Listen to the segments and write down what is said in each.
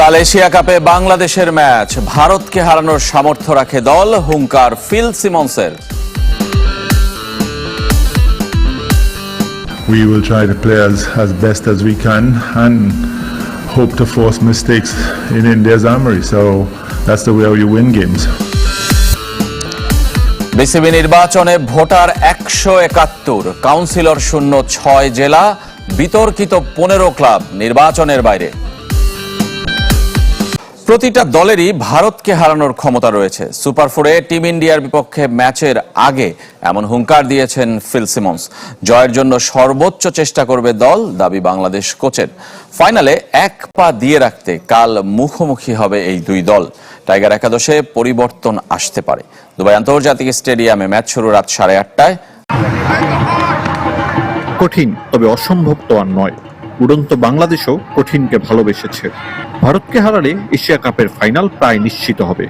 কাল এশিয়া কাপে বাংলাদেশের ম্যাচ ভারতকে হারানোর সামর্থ্য রাখে দল হুঙ্কার ফিল সিমন্সের We will try to play as, as best as we can and hope to force mistakes in India's armory. So that's the way you win games. BCB নির্বাচনে ভোটার একশো একাত্তর কাউন্সিলর শূন্য ছয় জেলা বিতর্কিত পনেরো ক্লাব নির্বাচনের বাইরে প্রতিটা দলেরই ভারতকে হারানোর ক্ষমতা রয়েছে। সুপার ফোরে টিম ইন্ডিয়ার বিপক্ষে ম্যাচের আগে এমন হুঙ্কার দিয়েছেন ফিল সিমন্স। জয়ের জন্য সর্বোচ্চ চেষ্টা করবে দল, দাবি বাংলাদেশ কোচের। ফাইনালে এক পা দিয়ে রাখতে কাল মুখোমুখি হবে এই দুই দল। টাইগার একাদশে পরিবর্তন আসতে পারে। দুবাই আন্তর্জাতিক স্টেডিয়ামে ম্যাচ শুরু রাত সাড়ে আটটায়। কঠিন, তবে অসম্ভব তো আর নয়। উড়ন্ত বাংলাদেশও কঠিনকে ভালোবেসেছে। ভারতকে হারালে এশিয়া কাপের ফাইনাল প্রায় নিশ্চিত হবে।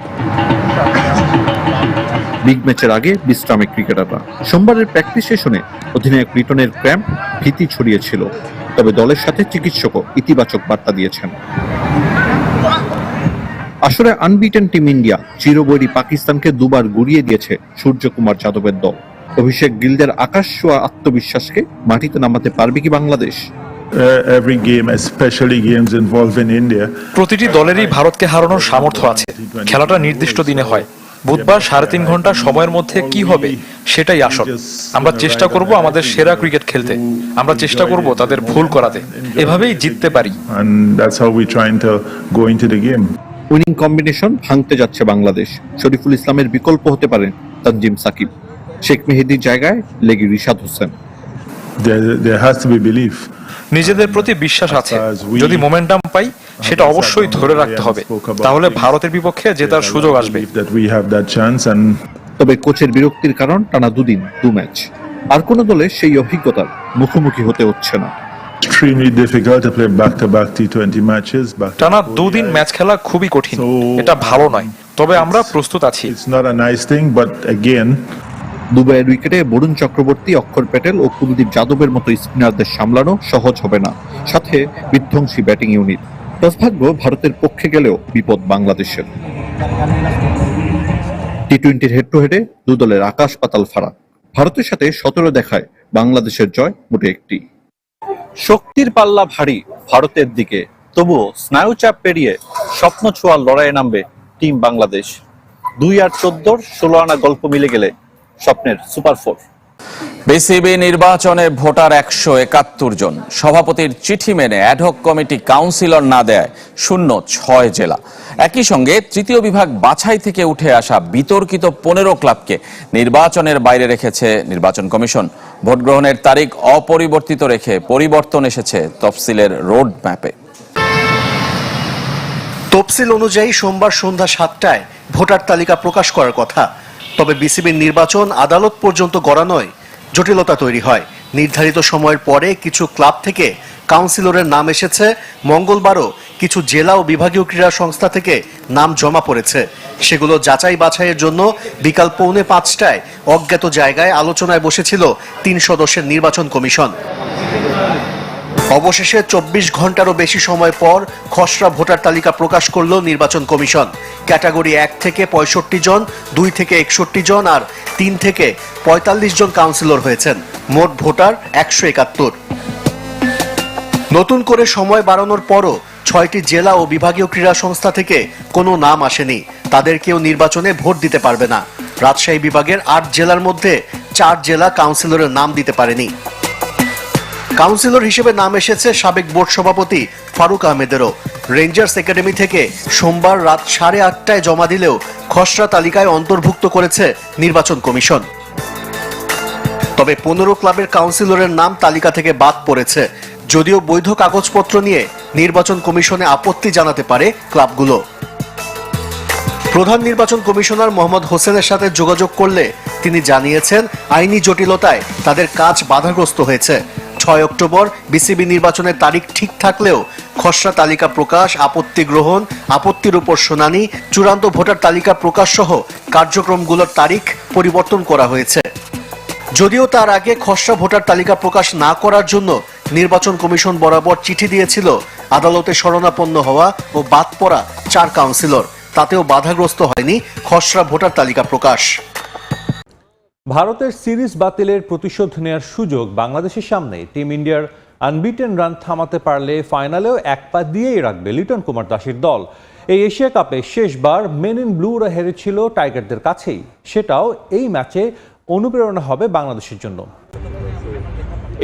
বিগ ম্যাচের আগে বিশ্রামে ক্রিকেটাররা। সোমবারের প্র্যাকটিস সেশনে অধিনায়ক লিটনের ক্র্যাম্প ভীতি ছড়িয়েছিল, তবে দলের সাথে চিকিৎসকও ইতিবাচক বার্তা দিয়েছেন। আসলে আনবিটেন টিম ইন্ডিয়া চিরবৈরী পাকিস্তানকে দুবার গুড়িয়ে দিয়েছে সূর্যকুমার যাদবের দল। অভিষেক গিলদের আকাশ ছোঁয়া আত্মবিশ্বাসকে মাটিতে নামাতে পারবে কি Bangladesh? Every game, especially games involving India, প্রতিটি দলেরই ভারতকে হারানোর সামর্থ্য আছে। খেলাটা নির্দিষ্ট দিনে হয়। বুধবার সাড়ে তিন ঘণ্টা সময়ের মধ্যে কি হবে সেটাই আসল। আমরা চেষ্টা করব আমাদের সেরা ক্রিকেট খেলতে। আমরা চেষ্টা করব তাদের ভুল করাতে। এভাবেই জিততে পারি। And that's how we're trying to go into the game. Winning combination ভাঙতে যাচ্ছে বাংলাদেশ। শরীফুল ইসলামের বিকল্প হতে পারেন তানজিম সাকিব। শেখ মেহেদির জায়গায় লেগি Rishad Hossain. There, there has to be belief. নিজেদের প্রতি বিশ্বাস আছে। যদি মোমেন্টাম পাই সেটা অবশ্যই ধরে রাখতে হবে। তাহলে ভারতের বিপক্ষে জেতার সুযোগ আসবে। তবে কোচের বিরক্তির কারণ টানা দুদিন দু ম্যাচ। আর কোনো দলে সেই অভিজ্ঞতার মুখোমুখি হতে হচ্ছে না। Extremely difficult to play back-to-back T20 matches. Back টানা দুদিন ম্যাচ খেলা খুবই কঠিন। এটা ভালো নয়। তবে আমরা প্রস্তুত আছি। দুবাইয়ের উইকেটে বরুণ চক্রবর্তী, অক্ষর প্যাটেল ও কুলদীপ যাদবের মতো স্পিনারদের সামলানো সহজ হবে না। সাথে বিধ্বংসী ব্যাটিং ইউনিট। টসভাগ্য ভারতের পক্ষে গেলেও বিপদ বাংলাদেশের। টি টোয়েন্টির হেড টু হেডে দু দলের আকাশ, পাতাল, ফারাক। ভারতের সাথে সতেরো দেখায় বাংলাদেশের জয় মোটে একটি। শক্তির পাল্লা ভারী ভারতের দিকে। তবুও স্নায়ুচাপ পেরিয়ে স্বপ্ন ছোঁয়ার লড়াইয়ে নামবে টিম বাংলাদেশ। দুই আর চোদ্দোর ষোলো আনা গল্প মিলে গেলে স্বপ্নের সুপার ফোর। বিসিবি নির্বাচনে ভোটার একশো একাত্তর জন। সভাপতির চিঠি মেনে অ্যাডহক কমিটি কাউন্সিলর না দেয় শূন্য ছয় জেলা। একই সঙ্গে তৃতীয় বিভাগ বাছাই থেকে উঠে আসা বিতর্কিত পনেরো ক্লাবকে নির্বাচনের বাইরে রেখেছে নির্বাচন কমিশন। ভোট গ্রহণের তারিখ অপরিবর্তিত রেখে পরিবর্তন এসেছে তফসিলের রোড ম্যাপে তফসিল অনুযায়ী সোমবার সন্ধ্যা সাতটায় ভোটার তালিকা প্রকাশ করার কথা। তবে বিসিবির নির্বাচন আদালত পর্যন্ত গড়ানোয় জটিলতা তৈরি হয়। নির্ধারিত সময়ের পরে কিছু ক্লাব থেকে কাউন্সিলরের নাম এসেছে। মঙ্গলবারও কিছু জেলা ও বিভাগীয় ক্রীড়া সংস্থা থেকে নাম জমা পড়েছে। সেগুলো যাচাই বাছাইয়ের জন্য বিকাল পৌনে পাঁচটায় অজ্ঞাত জায়গায় আলোচনায় বসেছিল তিন সদস্যের নির্বাচন কমিশন। অবশেষে চব্বিশ ঘন্টারও বেশি সময় পর খসড়া ভোটার তালিকা প্রকাশ করল নির্বাচন কমিশন। ক্যাটাগরি এক থেকে পঁয়ষট্টি জন, দুই থেকে একষট্টি জন আর তিন থেকে পঁয়তাল্লিশ জন কাউন্সিলর হয়েছেন। মোট ভোটার একশো একাত্তর। নতুন করে সময় বাড়ানোর পরও ছয়টি জেলা ও বিভাগীয় ক্রীড়া সংস্থা থেকে কোনো নাম আসেনি। তাদের কেউ নির্বাচনে ভোট দিতে পারবে না। রাজশাহী বিভাগের আট জেলার মধ্যে চার জেলা কাউন্সিলরের নাম দিতে পারেনি। কাউন্সিলর হিসেবে নাম এসেছে সাবেক বোর্ড সভাপতি ফারুক আহমেদেরও। রেঞ্জার্স একাডেমি থেকে সোমবার রাত সাড়ে আটটায় জমা দিলেও খসড়া তালিকায় অন্তর্ভুক্ত করেছে নির্বাচন কমিশন। তবে পনেরো ক্লাবের কাউন্সিলরের নাম তালিকা থেকে বাদ পড়েছে। যদিও বৈধ কাগজপত্র নিয়ে নির্বাচন কমিশনে আপত্তি জানাতে পারে ক্লাবগুলো। প্রধান নির্বাচন কমিশনার মোহাম্মদ হোসেনের সাথে যোগাযোগ করলে তিনি জানিয়েছেন, আইনি জটিলতায় তাদের কাজ বাধাগ্রস্ত হয়েছে। ছয় অক্টোবর বিসিবি নির্বাচনের তারিখ ঠিক থাকলেও খসড়া তালিকা প্রকাশ, আপত্তি গ্রহণ, আপত্তির উপর শুনানি, চূড়ান্ত ভোটার তালিকা প্রকাশ সহ কার্যক্রমগুলোর তারিখ পরিবর্তন করা হয়েছে। যদিও তার আগে খসড়া ভোটার তালিকা প্রকাশ না করার জন্য নির্বাচন কমিশন বরাবর চিঠি দিয়েছিল, আদালতে শরণাপন্ন হওয়া ও বাদ পড়া চার কাউন্সিলর। তাতেও বাধাগ্রস্ত হয়নি খসড়া ভোটার তালিকা প্রকাশ। ভারতের সিরিজ বাতিলের প্রতিশোধ নেয়ার সুযোগ বাংলাদেশের সামনে। টিম ইন্ডিয়ার আনবিটেন রান থামাতে পারলে ফাইনালেও এক পা দিয়েই রাখবে লিটন কুমার দাসের দল। এই এশিয়া কাপে শেষবার মেন ইন ব্লুরা হেরেছিল টাইগারদের কাছেই। সেটাও এই ম্যাচে অনুপ্রেরণা হবে বাংলাদেশের জন্য।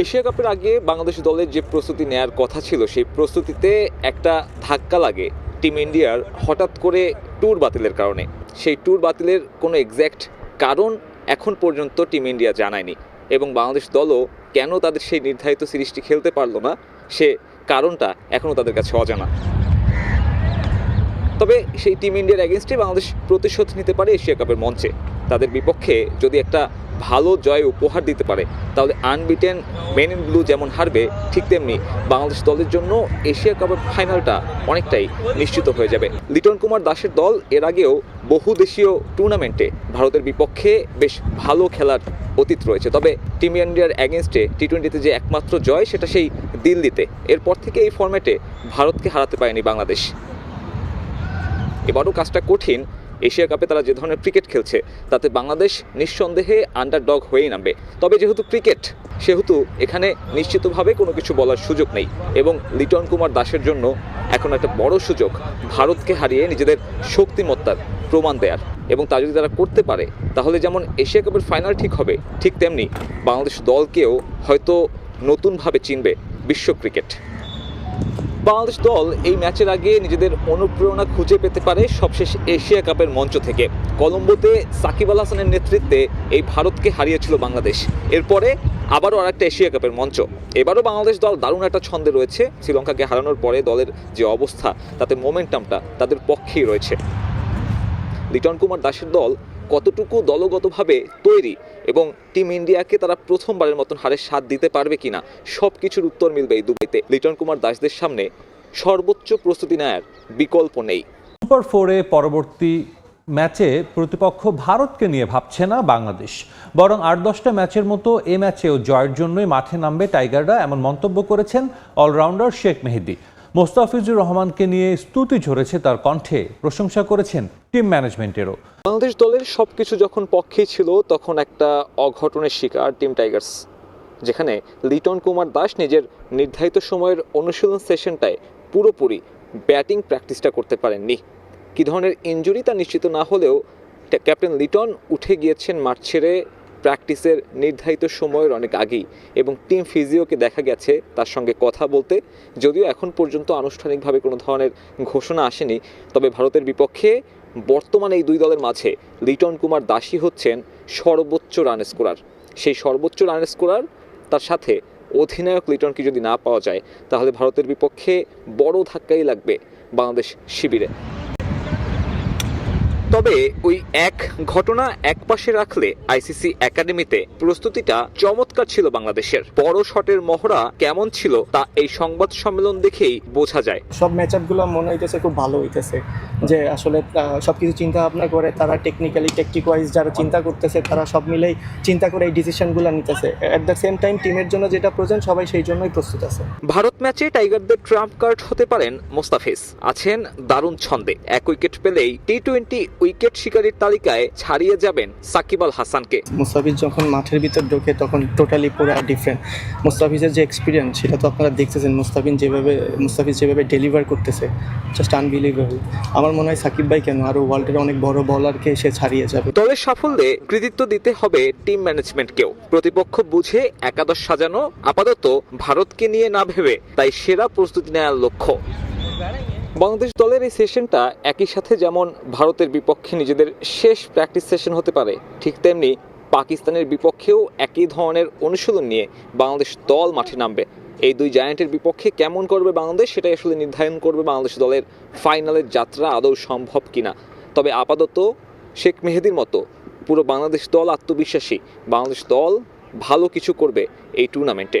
এশিয়া কাপের আগে বাংলাদেশ দলের যে প্রস্তুতি নেয়ার কথা ছিল, সেই প্রস্তুতিতে একটা ধাক্কা লাগে টিম ইন্ডিয়ার হঠাৎ করে ট্যুর বাতিলের কারণে। সেই ট্যুর বাতিলের কোনো এক্স্যাক্ট কারণ এখন পর্যন্ত টিম ইন্ডিয়া জানায়নি। এবং বাংলাদেশ দলও কেন তাদের সেই নির্ধারিত সিরিজটি খেলতে পারল না, সে কারণটা এখনও তাদের কাছে অজানা। তবে সেই টিম ইন্ডিয়ার অ্যাগেনস্টে বাংলাদেশ প্রতিশোধ নিতে পারে এশিয়া কাপের মঞ্চে। তাদের বিপক্ষে যদি একটা ভালো জয় উপহার দিতে পারে, তাহলে আনবিটেন মেন ইন ব্লু যেমন হারবে, ঠিক তেমনি বাংলাদেশ দলের জন্য এশিয়া কাপের ফাইনালটা অনেকটাই নিশ্চিত হয়ে যাবে। লিটন কুমার দাসের দল এর আগেও বহু দেশীয় টুর্নামেন্টে ভারতের বিপক্ষে বেশ ভালো খেলার অতীত রয়েছে। তবে টিম ইন্ডিয়ার অ্যাগেনস্টে টি টোয়েন্টিতে যে একমাত্র জয়, সেটা সেই দিল্লিতে। এরপর থেকে এই ফর্ম্যাটে ভারতকে হারাতে পারেনি বাংলাদেশ। এবারও কাজটা কঠিন এশিয়া কাপে তারা যে ধরনের ক্রিকেট খেলছে, তাতে বাংলাদেশ নিঃসন্দেহে আন্ডারডগ হয়েই নামবে। তবে যেহেতু ক্রিকেট, সেহেতু এখানে নিশ্চিতভাবে কোনো কিছু বলার সুযোগ নেই এবং লিটন কুমার দাসের জন্য এখন একটা বড় সুযোগ, ভারতকে হারিয়ে নিজেদের শক্তিমত্তার প্রমাণ দেয়ার। এবং তা যদি তারা করতে পারে, তাহলে যেমন এশিয়া কাপের ফাইনাল ঠিক হবে, ঠিক তেমনি বাংলাদেশ দলকেও হয়তো নতুনভাবে চিনবে বিশ্ব ক্রিকেট। বাংলাদেশ দল এই ম্যাচের আগে নিজেদের অনুপ্রেরণা খুঁজে পেতে পারে সবশেষ এশিয়া কাপের মঞ্চ থেকে। কলম্বোতে সাকিব আল হাসানের নেতৃত্বে এই ভারতকে হারিয়েছিল বাংলাদেশ। এরপরে আবারও আরেকটা এশিয়া কাপের মঞ্চ। এবারও বাংলাদেশ দল দারুণ একটা ছন্দে রয়েছে। শ্রীলঙ্কাকে হারানোর পরে দলের যে অবস্থা, তাতে মোমেন্টামটা তাদের পক্ষেই রয়েছে। লিটন কুমার দাসের দল কতটুকু দলগতভাবে তৈরি এবং টিম ইন্ডিয়াকে তারা প্রথমবারের মতন হারে সাথ দিতে পারবে কিনা সব কিছুর উত্তর মিলবে এই দুবাইতে। লিটন কুমার দাসদের সামনে সর্বোচ্চ প্রস্তুতি নেয়ার বিকল্প নেই। সুপার ফোরে পরবর্তী ম্যাচে প্রতিপক্ষ ভারতকে নিয়ে ভাবছে না বাংলাদেশ। বরং আট দশটা ম্যাচের মতো এ ম্যাচেও জয়ের জন্যই মাঠে নামবে টাইগাররা, এমন মন্তব্য করেছেন অলরাউন্ডার শেখ মেহেদি। মোস্তাফিজুর রহমানকে নিয়ে স্তুতি ঝরেছে তার কণ্ঠে। প্রশংসা করেছেন টিম ম্যানেজমেন্টেরও। বাংলাদেশ দলের সব কিছু যখন পক্ষেই ছিল, তখন একটা অঘটনের শিকার টিম টাইগার্স, যেখানে লিটন কুমার দাস নিজের নির্ধারিত সময়ের অনুশীলন সেশনটায় পুরোপুরি ব্যাটিং প্র্যাকটিসটা করতে পারেননি। কী ধরনের ইনজুরি তা নিশ্চিত না হলেও ক্যাপ্টেন লিটন উঠে গিয়েছেন মাঠ ছেড়ে প্র্যাকটিসের নির্ধারিত সময়ের অনেক আগেই এবং টিম ফিজিওকে দেখা গেছে তার সঙ্গে কথা বলতে। যদিও এখন পর্যন্ত আনুষ্ঠানিকভাবে কোনো ধরনের ঘোষণা আসেনি, তবে ভারতের বিপক্ষে বর্তমানে এই দুই দলের মাঝে লিটন কুমার দাসী হচ্ছেন সর্বোচ্চ রান স্কোরার। সেই সর্বোচ্চ রান স্কোরার তার সাথে অধিনায়ক লিটনকে যদি না পাওয়া যায়, তাহলে ভারতের বিপক্ষে বড় ধাক্কাই লাগবে বাংলাদেশ শিবিরে। তবে ওই এক ঘটনা এক পাশে রাখলে আইসিসি একাডেমিতে প্রস্তুতিটা চমৎকার ছিল বাংলাদেশের। বড় শটের মহড়া কেমন ছিল তা এই সংবাদ সম্মেলন দেখেই বোঝা যায়। সব ম্যাচ আপগুলো মনে হইতেছে খুব ভালো হইতেছে। যে আসলে সব কিছু চিন্তা ভাবনা করে তারা টেকনিক্যালি টেকটিক ওয়াইজ যারা চিন্তা করতেছে তারা সব মিলেই চিন্তা করে এই ডিসিশনগুলো নিতেছে। অ্যাট দ্য সেম টাইম টিমের জন্য যেটা প্রয়োজন সবাই সেই জন্যই প্রস্তুত আছে। ভারত ম্যাচে টাইগারদের ট্রাম্প কার্ড হতে পারেন মোস্তাফিজ। আছেন দারুণ ছন্দে। এক উইকেট পেলেই টি টোয়েন্টি উইকেট শিকারীর তালিকায় ছাড়িয়ে যাবেন সাকিব আল হাসানকে। মুস্তাফিজ যখন মাঠের ভিতর ঢোকে তখন টোটালি পুরো ডিফারেন্ট মুস্তাফিজের যে এক্সপিরিয়েন্স সেটা তো আপনারা দেখতেছেন মুস্তাফিজ যেভাবে মুস্তাফিজ যেভাবে ডেলিভার করতেছে জাস্ট আনবিলিভেবল আমার মনে হয় সাকিব ভাই কেন? আরও ওয়ার্ল্ডের অনেক বড় বলারকে সে ছাড়িয়ে যাবে। দলের সাফল্যে কৃতিত্ব দিতে হবে টিম ম্যানেজমেন্টকেও প্রতিপক্ষ বুঝে একাদশ সাজানো আপাতত ভারতকে নিয়ে না ভেবে তাই সেরা প্রস্তুতি নেওয়ার লক্ষ্য। বাংলাদেশ দলের এই সেশনটা একই সাথে যেমন ভারতের বিপক্ষে নিজেদের শেষ প্র্যাকটিস সেশন হতে পারে, ঠিক তেমনি পাকিস্তানের বিপক্ষেও একই ধরনের অনুশীলন নিয়ে বাংলাদেশ দল মাঠে নামবে। এই দুই জায়ান্টের বিপক্ষে কেমন করবে বাংলাদেশ, সেটাই আসলে নির্ধারণ করবে বাংলাদেশ দলের ফাইনালের যাত্রা আদৌ সম্ভব কিনা। তবে আপাতত শেখ মেহেদির মতো পুরো বাংলাদেশ দল আত্মবিশ্বাসী। বাংলাদেশ দল ভালো কিছু করবে এই টুর্নামেন্টে